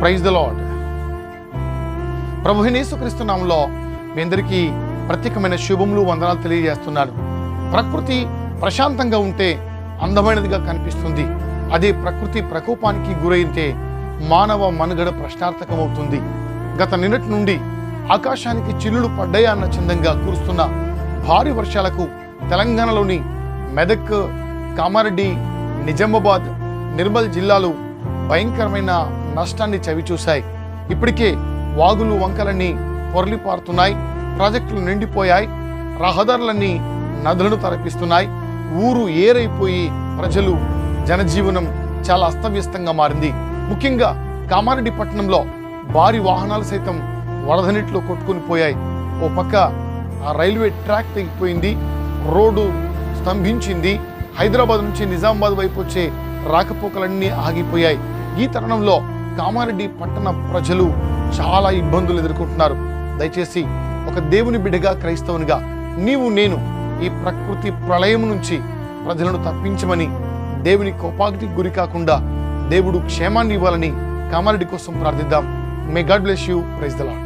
Praise the Lord ప్రభు యేసుక్రీస్తునామంలో మీ అందరికీ ప్రత్యేకమైన శుభములు వందనాలు తెలియజేస్తున్నాను. ప్రకృతి ప్రశాంతంగా ఉంటే అందమైనదిగా కనిపిస్తుంది. అదే ప్రకృతి ప్రకోపానికి గురైతే మానవ మనుగడ ప్రశ్నార్థకమవుతుంది. గత నిన్నటి నుండి ఆకాశానికి చిల్లులు పడ్డాయా అన్న చందంగా కురుస్తున్న భారీ వర్షాలకు తెలంగాణలోని మెదక్ కామారెడ్డి నిజామాబాద్ నిర్మల్ జిల్లాలు భయంకరమైన నష్టాన్ని చవిచూశాయి ఇప్పటికే వాగులు వంకలన్నీ పొరలిపారుతున్నాయి ప్రాజెక్టులు నిండిపోయాయి రహదారులన్నీ నదులను తరపిస్తున్నాయి ఊరు ఏరైపోయి ప్రజలు జనజీవనం చాలా అస్తవ్యస్తంగా మారింది. ముఖ్యంగా కామారెడ్డి పట్టణంలో భారీ వాహనాలు సైతం వరద నీటిలో కొట్టుకుని పోయాయి. ఓ పక్క ఆ రైల్వే ట్రాక్ తెగిపోయింది రోడ్డు స్తంభించింది హైదరాబాద్ నుంచి నిజామాబాద్ వైపు వచ్చే రాకపోకలన్నీ ఆగిపోయాయి. ఈ తరుణంలో కామారెడ్డి పట్టణ ప్రజలు చాలా ఇబ్బందులు ఎదుర్కొంటున్నారు. దయచేసి ఒక దేవుని బిడ్డగా క్రైస్తవునిగా నీవు నేను ఈ ప్రకృతి ప్రళయం నుంచి ప్రజలను తప్పించమని దేవుని కోపాగ్నికి గురి కాకుండా దేవుడు క్షేమాన్ని ఇవ్వాలని కామారెడ్డి కోసం ప్రార్థిద్దాం. May God bless you praise the Lord